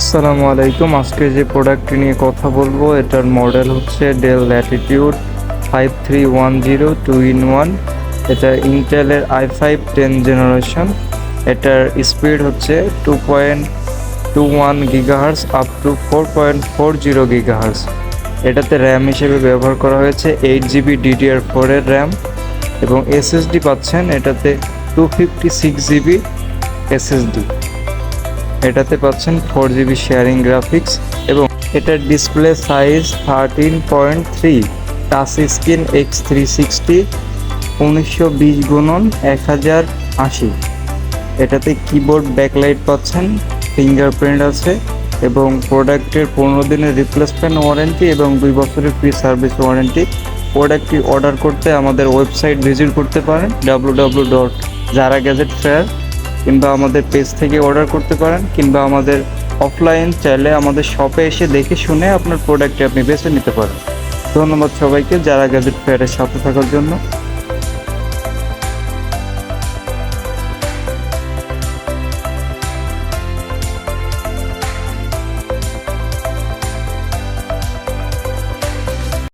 আসসালামু আলাইকুম। আজকে যে প্রোডাক্টটি নিয়ে কথা বলব, এটার মডেল হচ্ছে Dell latitude five three one zero two in one এটা ইন্টেলের আই ফাইভ টেন জেনারেশন এটার স্পিড হচ্ছে two point two one gigahertz up to four point four zero gigahertz এটাতে র্যাম হিসেবে ব্যবহার করা হয়েছে এইট জিবি ডিডিআর ফোরের র্যাম এবং এসএসডি পাচ্ছেন এটাতে two fifty six GB SSD এটাতে পাচ্ছেন ফোর জিবি শেয়ারিং গ্রাফিক্স এবং এটার display size thirteen point three touch screen X three sixty উনিশশো বিশ গুণন এক হাজার আশি। এটাতে কিবোর্ড ব্যাকলাইট পাচ্ছেন ফিঙ্গারপ্রিন্ট আছে এবং প্রোডাক্টের পনেরো দিনের রিপ্লেসমেন্ট ওয়ারেন্টি এবং দুই বছরের ফ্রি সার্ভিস ওয়ারেন্টি প্রোডাক্টটি অর্ডার করতে আমাদের ওয়েবসাইট ভিজিট করতে পারেন W W dot Jara gadget fair কিংবা আমাদের পেজ থেকে অর্ডার করতে পারেন, কিংবা আমাদের অফলাইন চাইলে আমাদের শপে এসে দেখে শুনে আপনার প্রোডাক্টটি আপনি বেছে নিতে পারেন। ধন্যবাদ সবাইকে, যারা গ্যাজেট ফেয়ারের সাথে থাকার জন্য।